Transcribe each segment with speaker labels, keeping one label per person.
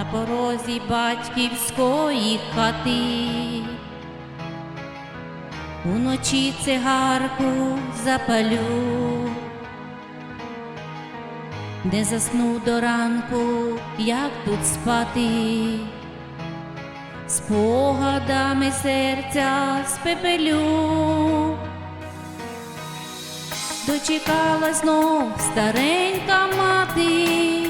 Speaker 1: на порозі батьківської хати. Уночі цигарку запалю, не засну до ранку, як тут спати, спогадами серця спепелю. Дочекалась знов старенька мати,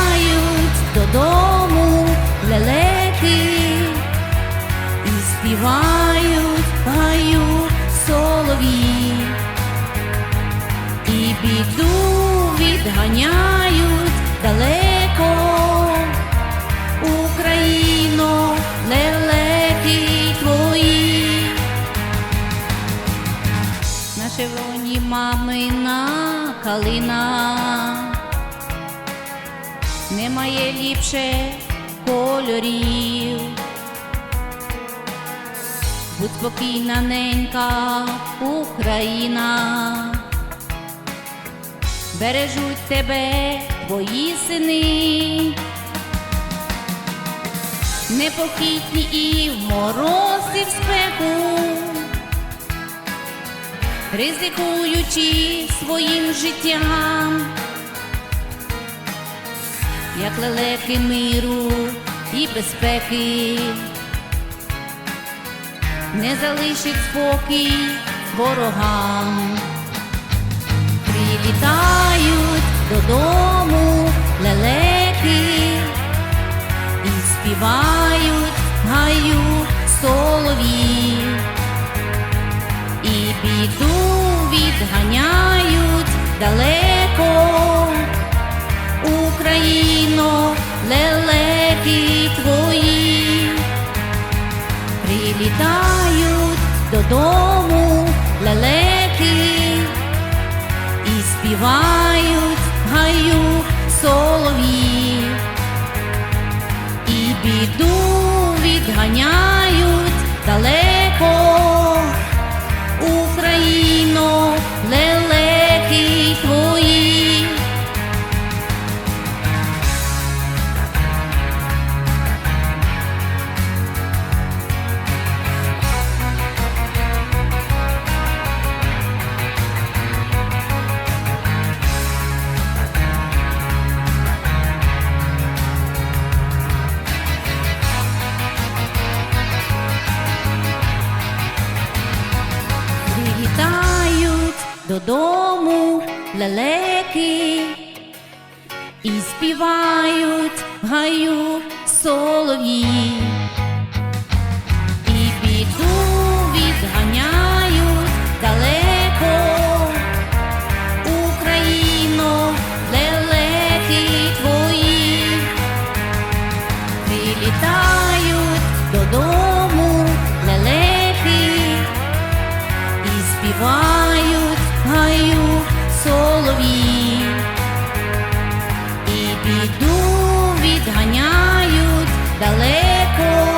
Speaker 1: додому лелеки і співають, гають солові, і біду відганяють далеко. Україно, лелеки твої. На шевроні мамина калина немає ліпше кольорів. Будь спокійна, ненька Україна, бережуть тебе твої сини, непохитні і в мороз, і в спеку. Ризикуючи своїм життям, як лелеки миру і безпеки, не залишить спокій ворогам, прилітають додому лелеки і співають, гають солові і біду відганяють далеко. Прилітають додому лелеки і співають, гаю солові, і біду відганяють додому лелеки і співають гаю солов'ї. Солов'ї, і біду відганяють далеко.